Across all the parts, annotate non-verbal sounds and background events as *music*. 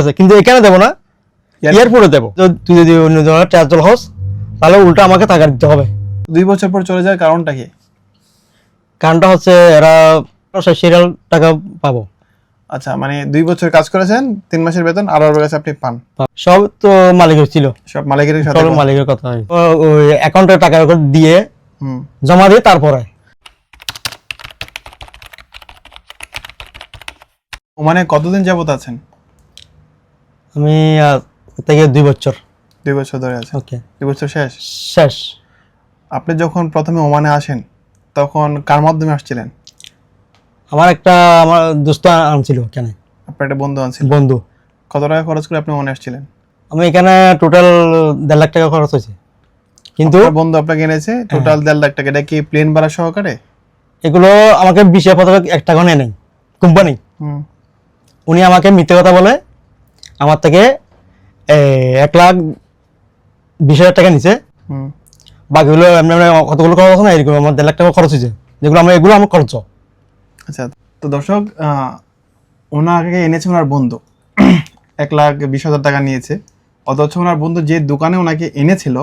আছে কিন্তু এখানে দেবো না? এয়ারপোর্টে দেবো। তুই যদি অন্য ধরনের ট্রান্সফার হোস তাহলে উল্টা আমাকে টাকা দিতে হবে। দুই বছর পর চলে যাওয়ার কারণটা কি? কারণটা হচ্ছে এরা সিরিয়াল টাকা পাবো। আচ্ছা মানে দুই বছর কাজ করেছেন তিন মাসের বেতন আর ওর কাছে আপনি পান। সব তো মালিকের ছিল। সব মালিকের সাথে সব মালিকের কথা। ওই অ্যাকাউন্টে টাকা দিয়ে জমা দিয়ে তারপরে। ওমানে কতদিন যাবত আছেন? আমি থেকে দুই বছর। দুই বছর ধরে আছেন? ওকে দুই বছর শেষ? শেষ। আপনি যখন প্রথমে ওমানে আসেন তখন কার মাধ্যমে আসছিলেন? আমার একটা আমার দোস্ত আনছিল এখানে আপনার একটা বন্ধু আনছিল? বন্ধু। কত টাকা খরচ করে আপনি ওমানে আসছিলেন? আমি এখানে টোটাল দেড় লাখ টাকা খরচ হয়েছে। কিন্তু বন্ধু আপনাকে এনেছে? টোটাল দেড় লাখ টাকা। এটা কি প্লেন ভাড়া সহকারে? এগুলো আমাকে বিশে পথে এক টাকা নেয় নাই। কোম্পানি। হুম। উনি আমাকে মিথ্যে কথা বলে আমার থেকে এক লাখ বিশ হাজার টাকা নিছে। হুম। বাকিগুলো এমনি কতগুলো খরচ আছে না এরকম আমার দেড় লাখ টাকা খরচ হয়েছে। যেগুলো আমরা এগুলো আমার খরচ। আচ্ছা তো দর্শক ওনাকে এনেছে ওনার বন্ধু। *clears throat* এক লাখ বিশ হাজার টাকা নিয়েছে। অথচ ওনার বন্ধু যে দোকানে ওনাকে এনেছিল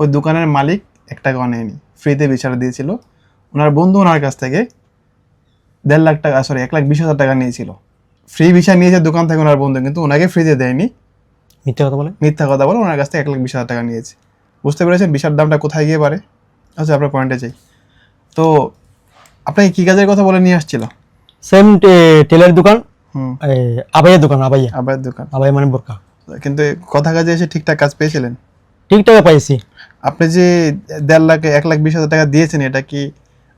ওই দোকানের মালিক এক টাকা নেয়নি। ফ্রিতে বিচারা দিয়েছিল। ওনার বন্ধু ওনার কাছ থেকে দেড় লাখ টাকা সরি এক লাখ বিশ হাজার টাকা নিয়েছিল। ফ্রি ভিসা নিয়েছে দোকান থেকে ওনার বন্ধু কিন্তু ওনাকে ফ্রিতে দেয়নি। মিথ্যা কথা বলে? মিথ্যা কথা বলে ওনার কাছ থেকে এক লাখ বিশ হাজার টাকা নিয়েছে। বুঝতে পেরেছেন? বিশার দামটা কোথায় গিয়ে পারে আচ্ছা আপনার পয়েন্টে চাই তো আপনাকে কী কাজের কথা বলে নিয়ে আসছিল? সেম টেলার দোকান আবাইয়ের দোকান আবাইয়া। আবার দোকান। আবাই মানে বোরকা। কিন্তু কথা কাজে এসে ঠিকঠাক কাজ পেয়েছিলেন? ঠিকঠাক পাইছি। আপনি যে দেড় লাখ এক লাখ বিশ হাজার টাকা দিয়েছেন এটা কি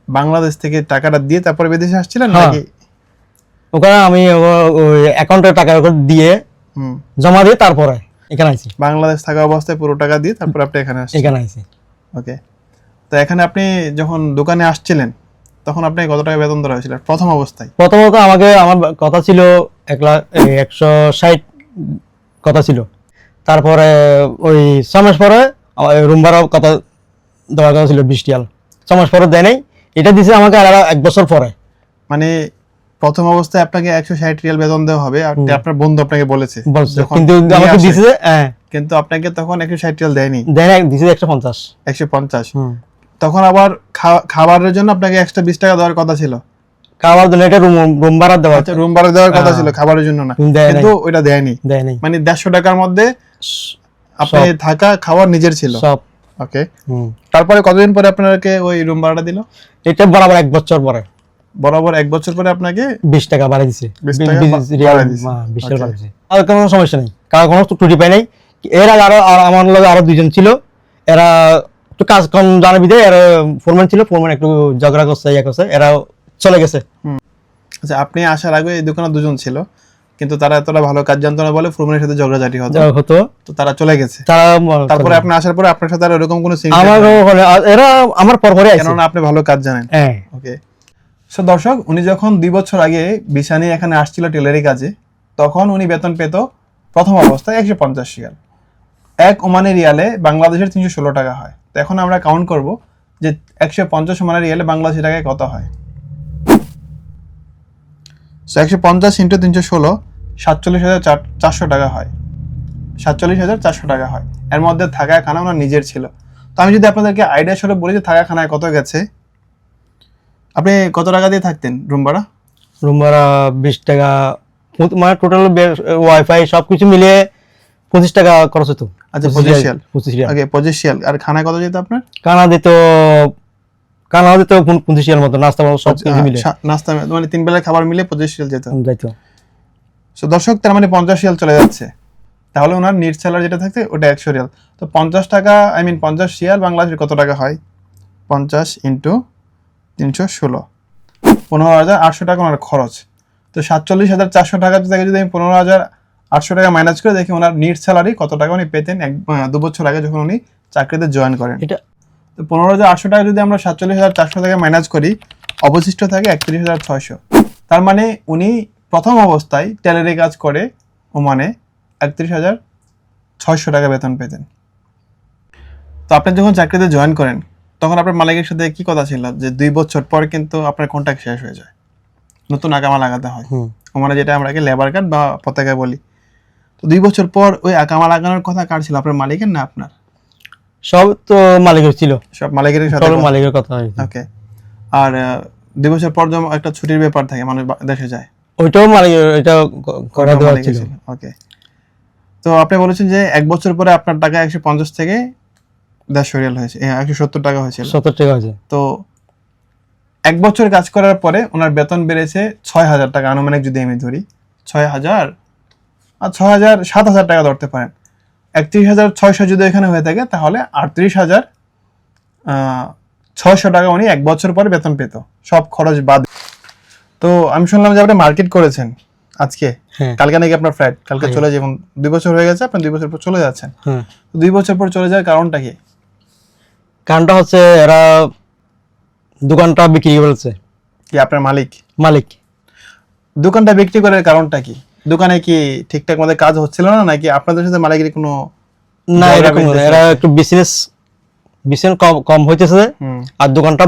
বাংলাদেশ থেকে টাকাটা দিয়ে তারপরে বিদেশে আসছিলেন হ্যাঁ। নাকি ওখানে আমি অ্যাকাউন্টে টাকা দিয়ে জমা দিয়ে তারপরে এখানে আইছি। বাংলাদেশ থাকা অবস্থায় পুরো টাকা দিয়ে তারপরে আপনি এখানে আসছেন। এখানে আইছি। ওকে। তো এখানে আপনি যখন দোকানে আসছিলেন তখন আপনি কত টাকা বেতন ধরা হয়েছিল? প্রথম অবস্থায়? প্রথমত আমাকে আমার কথা ছিল এক লাখ একশো ষাট কথা ছিল। তারপরে ওই ছ মাস পরে রুম ভাড়াও কথা দেওয়ার কথা ছিল বিশ টিয়াল ছ মাস পরে দেয় নাই। এটা দিছে আমাকে আর এক বছর পরে। মানে প্রথম অবস্থায় আপনাকে একশো ষাট রিয়াল বেতন দেওয়া হবে আর আপনার বন্ধু আপনাকে বলেছে কিন্তু আমাকে দিছে হ্যাঁ। কিন্তু আপনাকে তখন একশো ষাট রিয়াল দেয়নি। দেয় দিছে একশো পঞ্চাশ। একশো পঞ্চাশ। তখন আবার খাবারের জন্য আপনাকে একশো বিশ টাকা দেওয়ার কথা ছিল। খাওয়ার জন্য এটা রুম ভাড়া দেওয়া আচ্ছা রুম ভাড়া দেওয়ার কথা হ্যাঁ। ছিল খাবারের জন্য না। কিন্তু ওইটা দেয়নি। দেয় নাই। মানে দেড়শো টাকার মধ্যে আপনি থাকা খাওয়ার নিজের ছিল। সব। ওকে তারপরে কতদিন পরে আপনাকে ওই রুম ভাড়াটা দিল? এটা বরাবর এক বছর পরে। বরাবর এক বছর পরে আপনাকে বিশ টাকা বাড়াই দিছে। 20 টাকা রিয়াল, দিছে। টাকা Okay. বাড়ায় দিছে। আর কোনো সমস্যা নেই। কারও কোনো ত্রুটি পাই নাই। এর আগে আরও আমার লগে আরও দুইজন ছিল। এরা একটু কাজ কম জানাবি দেয় এরা ফোরম্যান ছিল। ফোরম্যান একটু ঝগড়া করছে ইয়ে করছে। এরা চলে গেছে। আচ্ছা আপনি আসার আগে এই দোকানে দুজন ছিল। কিন্তু তারা এতটা ভালো কাজ জানতো না বলে ফুরমানের সাথে ঝগড়াঝাটি হতো। হতো। তো তারা চলে গেছে। তারা তারপরে আপনি আসার পরে আপনার সাথে আর এরকম কোনো সিন আমার এরা আমার পর পরে আছে কেননা আপনি ভালো কাজ জানেন। হ্যাঁ। ওকে সো দর্শক, উনি যখন দুই বছর আগে বিছা নিয়ে এখানে আসছিল টেলারি কাজে, তখন উনি বেতন পেত প্রথম অবস্থায় একশো পঞ্চাশ রিয়াল। এক ওমানের রিয়ালে বাংলাদেশের তিনশো ষোলো টাকা হয়। তো এখন আমরা কাউন্ট করব যে একশো পঞ্চাশ ওমানি রিয়ালে বাংলাদেশি টাকায় কত হয়। সো একশো পঞ্চাশ ইন্টু তিনশো ষোলো, সাতচল্লিশ হাজার চার চারশো টাকা হয়। সাতচল্লিশ হাজার চারশো টাকা হয়। এর মধ্যে থাকা খানা ওনার নিজের ছিল। তো আমি যদি আপনাদেরকে আইডিয়া স্বরূপ বলি যে থাকা খানায় কত গেছে আপনি কত টাকা দিয়ে থাকতেন রুম ভাড়া? রুম ভাড়া বিশ টাকা। মানে টোটাল ওয়াইফাই সব কিছু মিলিয়ে পঁচিশ টাকা খরচ হতো। আচ্ছা পঁচিশ রিয়াল পঁচিশ রিয়াল। পঁচিশ রিয়াল। আর খানায় কত যেত আপনার? কানা দিত কানা দিত পঁ- পঁচিশ রিয়াল মতো নাস্তা সব কিছু মিলে। সা- নাস্তা মানে তিন বেলা খাবার মিলে পঁচিশ রিয়াল যেত। যাইতো। সো দর্শক তার মানে পঞ্চাশ রিয়াল চলে যাচ্ছে। তাহলে ওনার নিট স্যালার যেটা থাকছে ওটা একশো রিয়াল। তো পঞ্চাশ টাকা আই মিন পঞ্চাশ রিয়াল বাংলাদেশের কত টাকা হয়? পঞ্চাশ ইন্টু তিনশো ষোলো। পনেরো হাজার আটশো টাকা ওনার খরচ। তো সাতচল্লিশ হাজার চারশো টাকা থেকে যদি আমি পনেরো হাজার আটশো টাকা মাইনাস করে দেখি ওনার নিট স্যালারি কত টাকা উনি পেতেন এক দু বছর আগে যখন উনি চাকরিতে জয়েন করেন। এটা তো পনেরো হাজার আটশো টাকা যদি আমরা সাতচল্লিশ হাজার চারশো টাকা মাইনাস করি অবশিষ্ট থাকে একত্রিশ হাজার ছয়শো। তার মানে উনি প্রথম অবস্থায় ট্যালারি কাজ করে ওমানে একত্রিশ হাজার ছয়শো টাকা বেতন পেতেন। তো আপনি যখন চাকরিতে জয়েন করেন তখন আপনার মালিকের সাথে কি কথা ছিল? যে দুই বছর পর কিন্তু আপনার কন্ট্যাক্ট শেষ হয়ে যায়। নতুন আগামা লাগাতে হয়। ওমানে যেটা আমরা লেবার কার্ড বা পতাকা বলি। তো দুই বছর পর ওই কামার লাগানোর কথা কার ছিল? আপনার মালিকের না আপনার? সব তো মালিকের ছিল। সব মালিকের সাথে সব মালিকের কথা আর ওকে আর দুই বছর পর যেমন একটা ছুটির ব্যাপার থাকে মানুষ দেশে যায়। ওইটাও মালিকের এটা করা দেওয়া ছিল। ওকে তো আপনি বলেছেন যে এক বছর পরে আপনার টাকা একশো পঞ্চাশ থেকে দেড়শো রিয়াল হয়েছে। একশো সত্তর টাকা হয়েছিল। সত্তর টাকা আছে তো এক বছর কাজ করার পরে ওনার বেতন বেড়েছে ছয় হাজার টাকা আনুমানিক যদি আমি ধরি। ছয় হাজার আর ছয় হাজার সাত হাজার টাকা ধরতে পারেন। একত্রিশ হাজার ছয়শো যদি এখানে হয়ে থাকে তাহলে আটত্রিশ হাজার ছয়শো টাকা উনি এক বছর পরে বেতন পেত। সব খরচ বাদ। তো আমি শুনলাম যে আপনি মার্কেট করেছেন আজকে। হ্যাঁ। কালকে নাকি আপনার ফ্লাইট। কালকে চলে যাবেন। দুই বছর হয়ে গেছে আপনি দুই বছর পর চলে যাচ্ছেন। হ্যাঁ। দুই বছর পর চলে যাওয়ার কারণটা কি? কারণটা হচ্ছে এরা দোকানটা বিক্রি করেছে। কি আপনার মালিক? মালিক। দোকানটা বিক্রি করার কারণটা কি? দোকানে কি ঠিকঠাক মতো কাজ হচ্ছিল না নাকি আপনাদের সাথে মালিকের কোনো না এরকম না। এরা একটু বিজনেস বিজনেস কম কম হইতেছে হুম, আর দোকানটা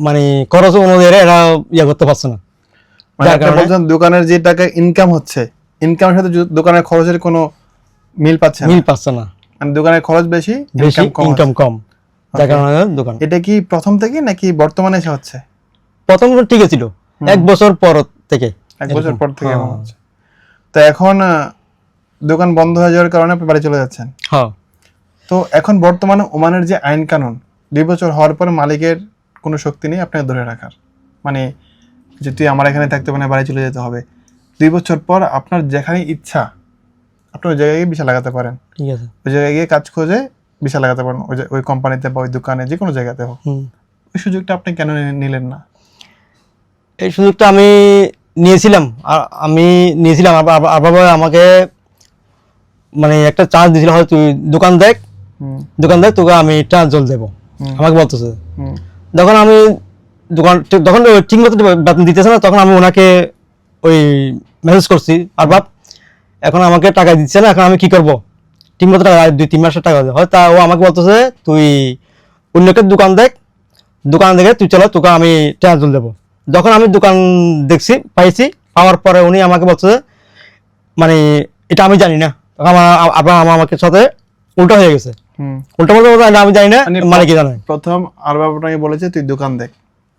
মানে খরচ অনুযায়ী এরা ইয়ে করতে পারছে না। মানে যার আপনি কারণে- বলছেন দোকানের যে টাকা ইনকাম হচ্ছে ইনকামের সাথে যো- দোকানের খরচের কোনো মিল পাচ্ছে না? মিল পাচ্ছে না। মানে দোকানের খরচ বেশি বেশি ইনকাম কম ইনকাম কম। কারণে দোকান। এটা কি প্রথম থেকে নাকি বর্তমানে হচ্ছে? প্রথম তো ঠিক ছিল। এক বছর পর থেকে। এক বছর পর থেকে হ্যাঁ। তো এখন দোকান বন্ধ হয়ে যাওয়ার কারণে আপনি বাড়ি চলে যাচ্ছেন? হ্যাঁ। তো এখন বর্তমানে ওমানের যে আইন কানুন দুই বছর হওয়ার পরে মালিকের কোনো শক্তি নেই আপনাকে ধরে রাখার। মানে যে তুই আমার এখানে থাকতে মানে বাড়ি চলে যেতে হবে। দুই বছর পর আপনার যেখানে ইচ্ছা আপনি ওই জায়গায় গিয়ে বিশা লাগাতে পারেন। ঠিক আছে। ওই জায়গায় গিয়ে কাজ খোঁজে বিশা লাগাতে পারেন ওই যে- ওই কোম্পানিতে বা ওই দোকানে যে কোনো জায়গাতে হোক। ওই সুযোগটা আপনি কেন নিলেন না? এই সুযোগটা আমি নিয়েছিলাম। আর আমি নিয়েছিলাম আবার আমাকে মানে একটা চান্স দিয়েছিল হয় তুই দোকান দেখ। দোকান দেখ তোকে আমি ট্রান্সফার দেবো। আমাকে বলতেছে। যখন আমি দোকান যখন ঠিক মতো বেতন দিতেছে না তখন আমি ওনাকে ওই মেসেজ করছি আর বাপ এখন আমাকে টাকা দিচ্ছে না এখন আমি কি করব? ঠিক মতো টাকা দুই তিন মাসের টাকা দেয় হয় তা ও আমাকে বলতেছে তুই অন্যকে দোকান দেখ দোকান দেখে তুই চলো তোকে আমি ট্রান্সফার দেবো। যখন আমি দোকান দেখছি পাইছি পাওয়ার পরে উনি আমাকে বলতেছে মানে এটা আমি জানি না। আমার আমার আমাকে সাথে উল্টো হয়ে গেছে। উল্টো বলতে আমি জানি না মানে মালিকে জানে। প্রথম আরবাব আপনাকে বলেছে তুই দোকান দেখ।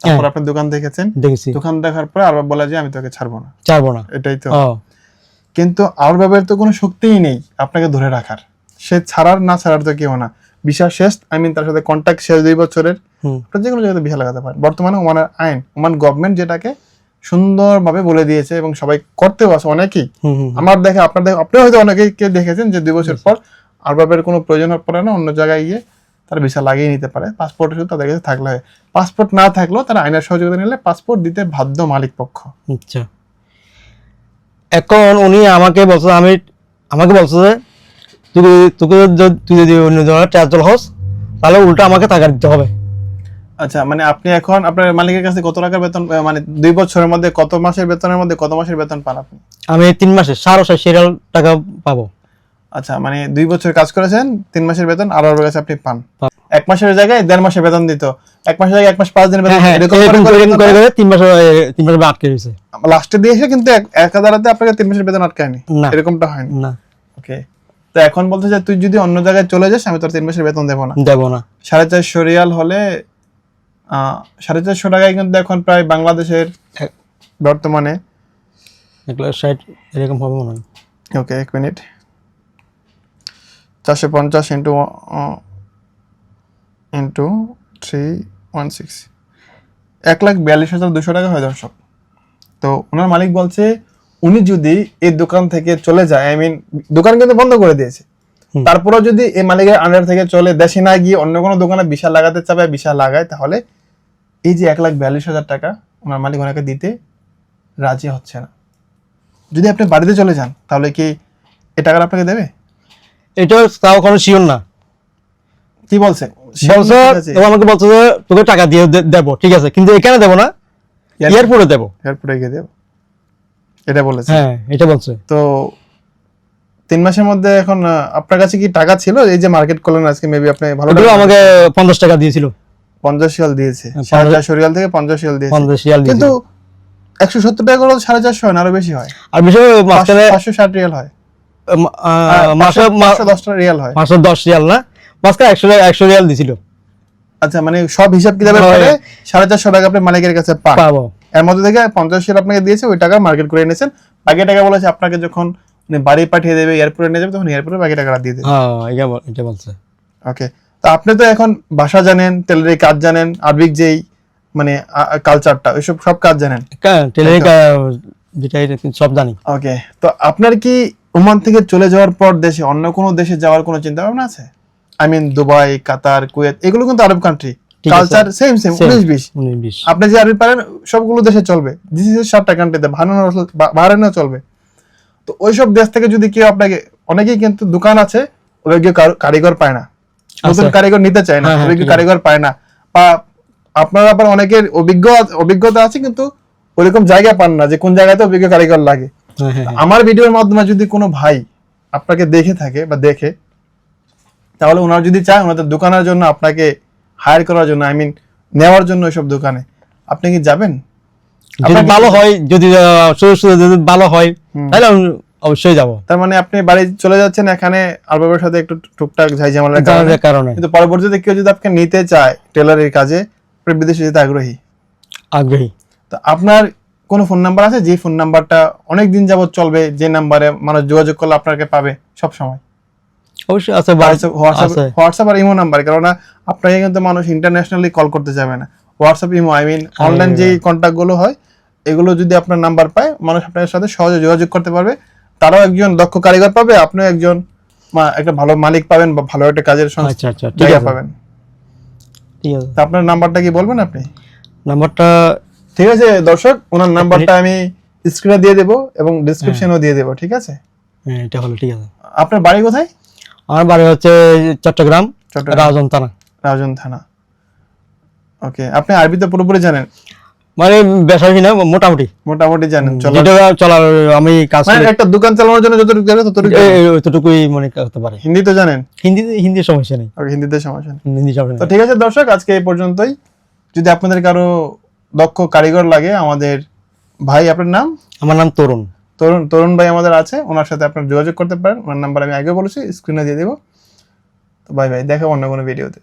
তারপর আপনি দোকান দেখেছেন? দেখেছি। দোকান দেখার পরে আরবাব বলে যে আমি তোকে ছাড়বো না। চারবো না। এটাই তো। কিন্তু আরবাবের তো কোনো শক্তিই নেই আপনাকে ধরে রাখার। সে ছাড়ার না ছাড়ার তো কেউ না। বিশা শেষ আই মিন তার সাথে কন্ট্যাক্ট শেষ দুই বছরের। যে কোনো জায়গাতে বিশা লাগাতে পারেন বর্তমানে ওমানের আইন ওমান গভর্নমেন্ট যেটাকে সুন্দরভাবে বলে দিয়েছে এবং সবাই করতেও আছে অনেকেই। আমার দেখে আপনার দেখে আপনি হয়তো অনেকেই কে দেখেছেন যে দুই বছর পর আরবাবের কোনো প্রয়োজন পড়ে না অন্য জায়গায় গিয়ে তারা ভিসা লাগিয়ে নিতে পারে। পাসপোর্ট শুধু তাদের কাছে থাকলে হয়। পাসপোর্ট না থাকলেও তারা আইনের সহযোগিতা নিলে পাসপোর্ট দিতে বাধ্য মালিক পক্ষ। আচ্ছা। এখন উনি আমাকে বলছে আমি আমাকে বলছে যে তুই তোকে তুই যদি অন্য ধরনের ট্রান্সফার হস তাহলে উল্টো আমাকে টাকা দিতে হবে। আচ্ছা মানে আপনি এখন আপনার মালিকের কাছে কত টাকার বেতন মানে দুই বছরের মধ্যে কত মাসের বেতনের মধ্যে কত মাসের বেতন পান আপনি? আমি তিন মাসে সাড়ে ছয় সিরিয়াল টাকা পাবো। আচ্ছা মানে দুই বছর কাজ করেছেন তিন মাসের বেতন আর ওর কাছে আপনি পান। এক মাসের জায়গায় দেড় মাসের বেতন দিত। এক মাসের জায়গায় এক মাস পাঁচ দিনের বেতন হ্যাঁ হ্যাঁ করে তিন মাসে তিন মাসে আটকে রয়েছে। লাস্টে দিয়ে এসে কিন্তু এক- হাজারাতে আপনাকে তিন মাসের বেতন আটকায়নি। এরকমটা হয়নি। না। ওকে তো এখন বলতে চাই তুই যদি অন্য জায়গায় চলে যাস আমি তোর তিন মাসের বেতন দেবো না। দেবো না। সাড়ে চারশো রিয়াল হলে সাড়ে চারশো টাকায় কিন্তু এখন প্রায় বাংলাদেশের বর্তমানে। এক লাখ ষাট এরকম হবে মনে হয়। ওকে এক মিনিট। চারশো পঞ্চাশ into into three one six. এক লাখ বিয়াল্লিশ হাজার দুশো টাকা হয় দর্শক। তো ওনার মালিক বলছে উনি যদি এই দোকান থেকে চলে যায় আই মিন দোকান কিন্তু বন্ধ করে দিয়েছে। হুম। তারপরেও যদি এই মালিকের আন্ডার থেকে চলে দেশে না গিয়ে অন্য কোনো দোকানে বিশাল লাগাতে চাবে বিশাল লাগায় তাহলে এই যে এক লাখ বিয়াল্লিশ হাজার টাকা ওনার মালিক ওনাকে দিতে রাজি হচ্ছে না। যদি আপনি বাড়িতে চলে যান তাহলে কি এই টাকাটা আপনাকে দেবে? এটা তাও কোনো শিওর না। কি বলছে বলছে আমাকে বলছে যে তোকে টাকা দিয়ে দেবো ঠিক আছে। কিন্তু এখানে দেবো না এয়ারপোর্টে দেবো। এয়ারপোর্টে গিয়ে দেবো। এটা বলেছে। হ্যাঁ এটা বলছে। তো তিন মাসের মধ্যে এখন আপনার কাছে কি টাকা ছিল? এই যে মার্কেট করলেন আজকে মেবি আপনি ভালো আমাকে পঞ্চাশ টাকা দিয়েছিল। পঞ্চাশ শিয়াল দিয়েছে। হ্যাঁ, সাড়ে চারশো রিয়াল থেকে পঞ্চাশ শিয়াল দিয়েছে। পঞ্চাশ রিয়াল কিন্তু একশো সত্তর টাকা করে সাড়ে চারশো হয় না আরও বেশি হয়। আর বিষয় মাঝখানে পাঁচশো ষাট রিয়াল হয়। আহ, মাসে মা- দশটা রিয়াল হয়। মাসে দশ রিয়াল না মাঝখানে একশো একশো রিয়াল দিছিল। আচ্ছা মানে সব হিসাব কিতাবের পরে সাড়ে চারশো টাকা আপনি মালিকের কাছে পাবো। এর মধ্যে থেকে পঞ্চাশ রিয়াল আপনাকে দিয়েছে ওই টাকা মার্কেট করে এনেছেন। বাকি টাকা বলেছে আপনাকে যখন মানে বাড়ি পাঠিয়ে দেবে এয়ারপোর্টে নিয়ে যাবে তখন এয়ারপোর্টে বাকি টাকাটা দিয়ে দেবে। হ্যাঁ এটা বলছে। ওকে তো আপনি তো এখন ভাষা জানেন টেলারি কাজ জানেন আরবিক যেই মানে কালচারটা ওইসব সব কাজ জানেন? টেলারি যেটা সব জানি। ওকে তো আপনার কি ওমান থেকে চলে যাওয়ার পর দেশে অন্য কোনো দেশে যাওয়ার কোনো চিন্তা ভাবনা আছে? I mean Dubai Qatar Kuwait এগুলো কিন্তু Arab country. Culture same same উনিশ বিশ। আপনি যে আরবি পারেন সবগুলো দেশে চলবে। দিস ইজ সাতটা কান্ট্রিতে চলবে। তো ওইসব দেশ থেকে যদি কেউ আপনাকে অনেকেই কিন্তু দোকান আছে অভিজ্ঞ কার- কারিগর পায় না। নতুন কারিগর নিতে চায় না হ্যাঁ, হ্যাঁ, ঠিক আছে। কারিগর পায় না। বা আপনার আবার অনেকের অভিজ্ঞ অভিজ্ঞতা আছে কিন্তু ওইরকম জায়গা পান না যে কোন জায়গাতে অভিজ্ঞ কারিগর লাগে। হ্যাঁ। আমার ভিডিওর মাধ্যমে যদি কোনো ভাই আপনাকে দেখে থাকে বা দেখে তাহলে ওনারা যদি চায় ওনাদের দোকানের জন্য আপনাকে হায়ার করার জন্য আই মিন নেওয়ার জন্য ওইসব দোকানে। আপনি কি যাবেন? যদি ভালো হয় যদি যদি ভালো হয় তাহলে অবশ্যই যাব। তার মানে আপনি বাড়ি চলে যাচ্ছেন এখানে আরবাবের সাথে একটু টুকটাক ঝাই ঝামেলার কারণে। কিন্তু পরবর্তীতে কেউ যদি আপনাকে নিতে চায় টেলারের কাজে আপনি বিদেশে যেতে আগ্রহী। আগ্রহী। তো আপনার কোনো ফোন নাম্বার আছে? যে ফোন নাম্বারটা অনেক দিন যাবত চলবে যে নাম্বারে মানুষ যোগাযোগ করলে আপনাকে পাবে সব সময় অবশ্যই আছে হোয়াটসঅ্যাপ হোয়াটসঅ্যাপ আর ইমো নাম্বার কেননা আপনাকে কিন্তু মানুষ ইন্টারন্যাশনালি কল করতে যাবে না। WhatsApp imo I mean online যে কন্ট্যাক্ট হয় এগুলো যদি আপনার নাম্বার পায় মানুষ আপনার সাথে সহজে যোগাযোগ করতে পারবে। তারাও একজন দক্ষ কারিগর পাবে আপনিও একজন একটা ভালো মালিক পাবেন বা ভালো একটা কাজের আচ্ছা আচ্ছা জায়গা পাবেন। ঠিক আছে। আপনার নাম্বারটা কি বলবেন আপনি? নাম্বারটা ঠিক আছে দর্শক ওনার নাম্বারটা আমি স্ক্রিনে দিয়ে দেবো এবং ডিসক্রিপশনেও দিয়ে দেবো ঠিক আছে? হ্যাঁ এটা হলো ঠিক আছে। আপনার বাড়ি কোথায়? আমার বাড়ি হচ্ছে চট্টগ্রাম রাজন থানা। রাজন থানা। ওকে আপনি আরবি তো পুরোপুরি জানেন? মানে বেসরকারি না মোটামুটি। মোটামুটি জানেন চলার আমি কাজ মানে একটা দোকান চালানোর জন্য যতটুকু জানেন ততটুকু এতটুকুই মনে করতে পারে। হিন্দি তো জানেন? হিন্দি হিন্দির সমস্যা নেই। ওকে হিন্দিতে সমস্যা নেই। হিন্দি সমস্যা তো ঠিক আছে দর্শক আজকে এই পর্যন্তই। যদি আপনাদের কারও দক্ষ কারিগর লাগে আমাদের ভাই আপনার নাম? আমার নাম তরুণ। তরুণ তরুণ ভাই আমাদের আছে, ওনার সাথে আপনার যোগাযোগ করতে পারেন। ওনার নাম্বার আমি আগে বলেছি স্ক্রিনে দিয়ে দেবো। তো বাই বাই দেখা অন্য কোনো ভিডিওতে